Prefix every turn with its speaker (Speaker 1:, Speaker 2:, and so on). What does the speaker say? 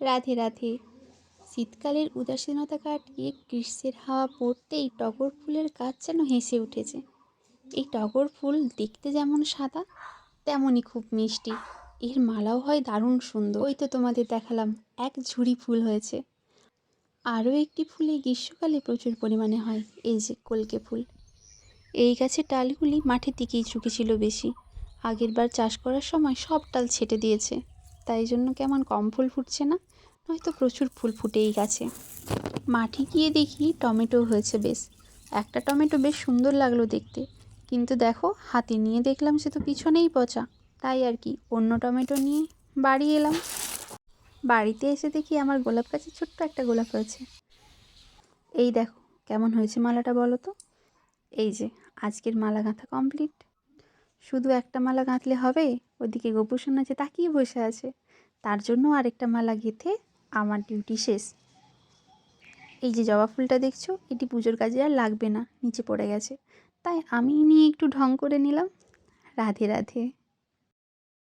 Speaker 1: রাধে রাধে। শীতকালের উদাসীনতা কাটিয়ে গ্রীষ্মের হাওয়া পড়তেই টগর ফুলের গাছ যেন হেসে উঠেছে। এই টগর ফুল দেখতে যেমন সাদা, তেমনই খুব মিষ্টি। এর মালাও হয় দারুণ সুন্দর। ওই তো তোমাদের দেখালাম, এক ঝুড়ি ফুল হয়েছে। আরও একটি ফুলে গ্রীষ্মকালে প্রচুর পরিমাণে হয়, এই যে কলকে ফুল। এই গাছের ডালগুলি মাঠের দিকেই ঝুঁকেছিল বেশি। আগের বার চাষ করার সময় সব ডাল ছেটে দিয়েছে। তাই জন্য কেমন কম ফুল ফুটছে না? নয়তো প্রচুর ফুল ফুটেই গেছে। মাঠে গিয়ে দেখি টমেটো হয়েছে বেশ। একটা টমেটো বেশ সুন্দর লাগল দেখতে। কিন্তু দেখো, হাতে নিয়ে দেখলাম সে তো পিছনেই পচা। তাই আর কি, অন্য টমেটো নিয়ে বাড়ি এলাম। বাড়িতে এসে দেখি আমার গোলাপ গাছে ছোট্ট একটা গোলাপ হয়েছে। এই দেখো, কেমন হয়েছে মালাটা বলো তো? এই যে, আজকের মালা গাঁথা কমপ্লিট শুধু একটা মালা গাঁথলে হবে? ওদিকে গোপুসোনা আছে, তাকিয়ে বসে আছে। তার জন্য আরেকটা মালা গেঁথে আমার ডিউটি শেষ। এই যে জবা ফুলটা দেখছ, এটি পুজোর কাজে আর লাগবে না, নিচে পড়ে গেছে। তাই আমি নিয়ে একটু ঢং করে নিলাম। রাধে রাধে।